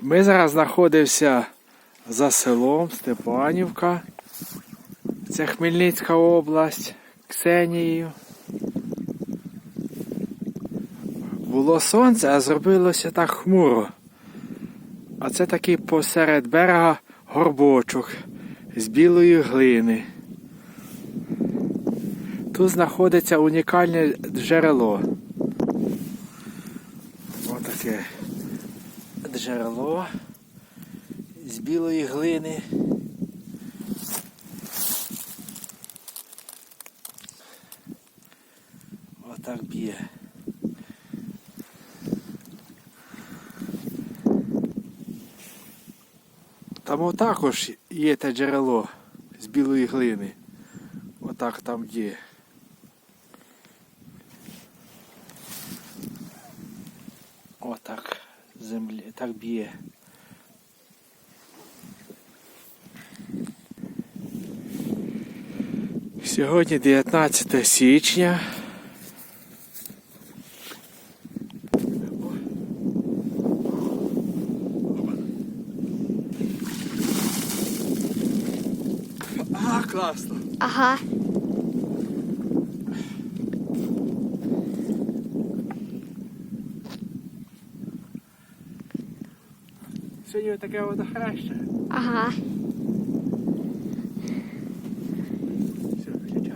Ми зараз знаходимося за селом Степанівка. Це Хмельницька область, Ксенією. Було сонце, а зробилося так хмуро. А це такий посеред берега горбочок з білої глини. Тут знаходиться унікальне джерело. Отаке джерело з білої глини. Отак б'є. Там також є те джерело з білої глини. Отак там є. Отак землі, так б'є. Сьогодні 19 січня. А, класно. Ага. Сьогодні таке водохреще. Ага. Все, виключай.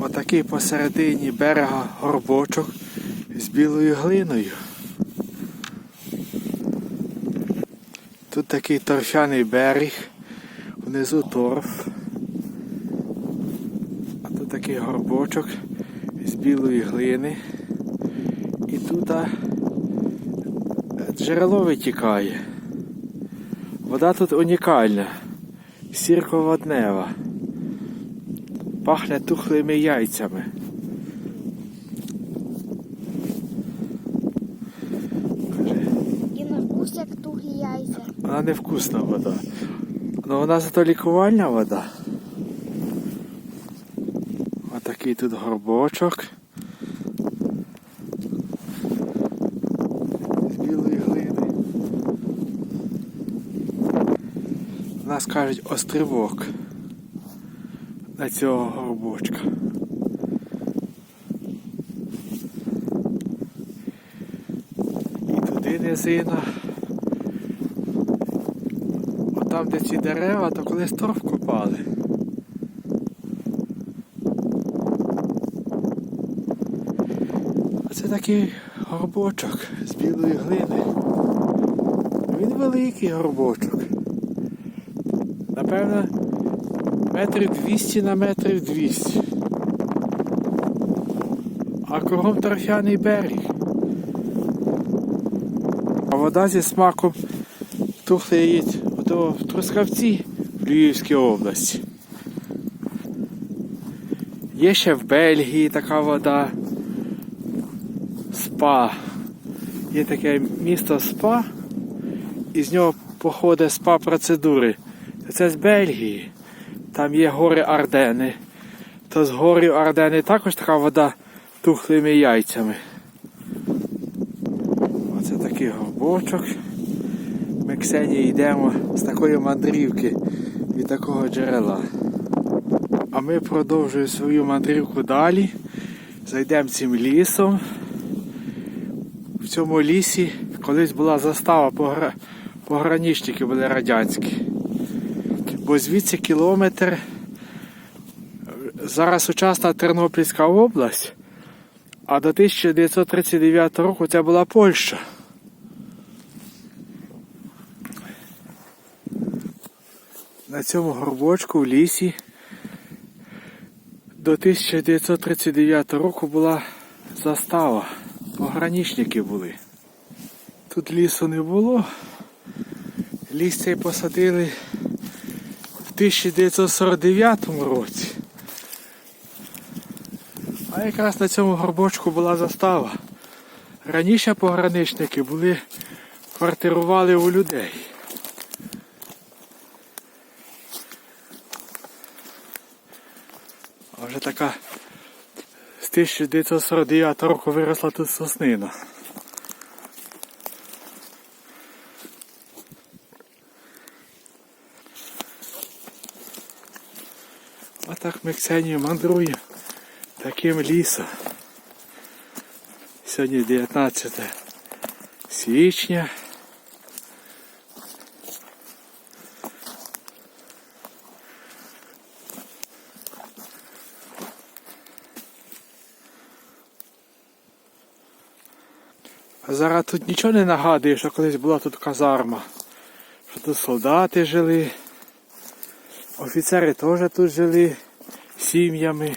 Отакий посередині берега горбочок з білою глиною. Тут такий торфяний берег, внизу торф. А тут такий горбочок з білої глини. І тут а, джерело витікає. Вода тут унікальна, сірководнева. Пахне тухлими яйцями. І на вкус як тугі яйця. вона невкусна вода. Ну вона зато лікувальна вода. Отакий тут горбочок. З білої глини. У нас кажуть острівок на цього горбочка. І туди низина. От там, де ці дерева, то колись торф копали. Оце такий горбочок з білої глини. Він великий горбочок. Напевно, метрів 200 на метрів 200. А кругом торфяний берег. А вода зі смаком тухле яєць ото в Трускавці в Львівській області. Є ще в Бельгії така вода. Спа. Є таке місто Спа, і з нього походить спа процедури. Це з Бельгії. Там є гори Ардени. То з горів Ардени також така вода тухлими яйцями. Оце такий горбочок. Ми Ксенії йдемо з такої мандрівки від такого джерела. А ми продовжуємо свою мандрівку далі. Зайдемо цим лісом. В цьому лісі колись була застава погра... пограничники були радянські. Бо звідси кілометр. Зараз сучасна Тернопільська область, а до 1939 року це була Польща. На цьому горбочку в лісі до 1939 року була застава. Пограничники були. Тут лісу не було. Ліс цей посадили 1949 році. А якраз на цьому горбочку була застава. Раніше пограничники були, квартирували у людей. А вже така з 1949 року виросла тут соснина. Отак ми Ксенію мандруємо таким лісом. Сьогодні 19 січня. А зараз тут нічого не нагадує, що колись була тут казарма. Що тут солдати жили. Офіцери теж тут жили сім'ями.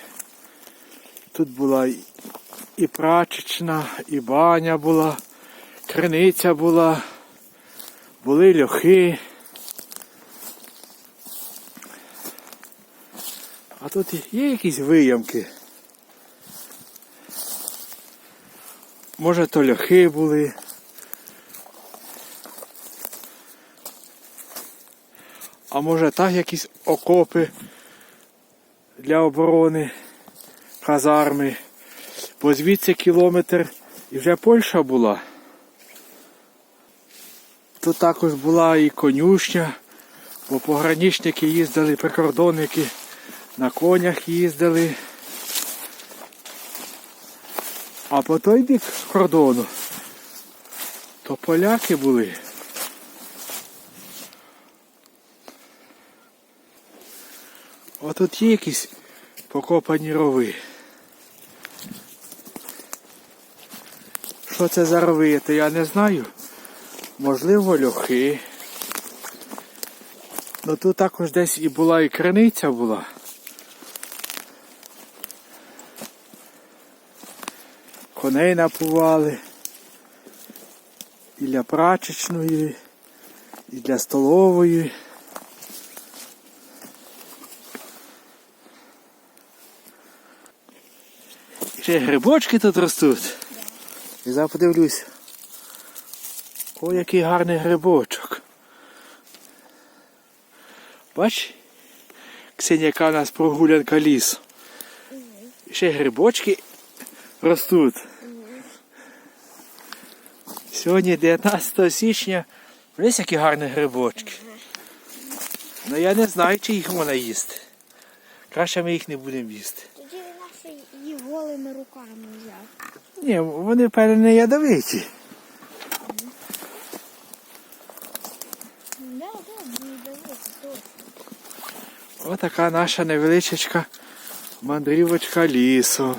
Тут була і- прачечна, і баня була, криниця була, були льохи. А тут є якісь виямки. Може то льохи були. А може так якісь окопи для оборони казарми. Бо звідси кілометр і вже Польща була. Тут також була і конюшня, бо пограничники їздили, прикордонники на конях їздили. А по той бік кордону то поляки були. Отут є якісь покопані рови. Що це за рови, то я не знаю. Можливо, льохи. Ну тут також десь і була і криниця була. Коней напували. І для прачечної, і для столової. Ще грибочки тут ростуть. І зараз подивлюсь. О, який гарний грибочок. Бач, Ксенія, яка у нас прогулянка лісу. І ще грибочки ростуть. Сьогодні 19 січня. Ось які гарні грибочки. Ну я не знаю, чи їх можна їсти. Краще ми їх не будемо їсти. Голими руками взяв. Ні, вони певно не ядовиті. Да, да, не дивися, точно. Отака наша невеличка мандрівочка лісу.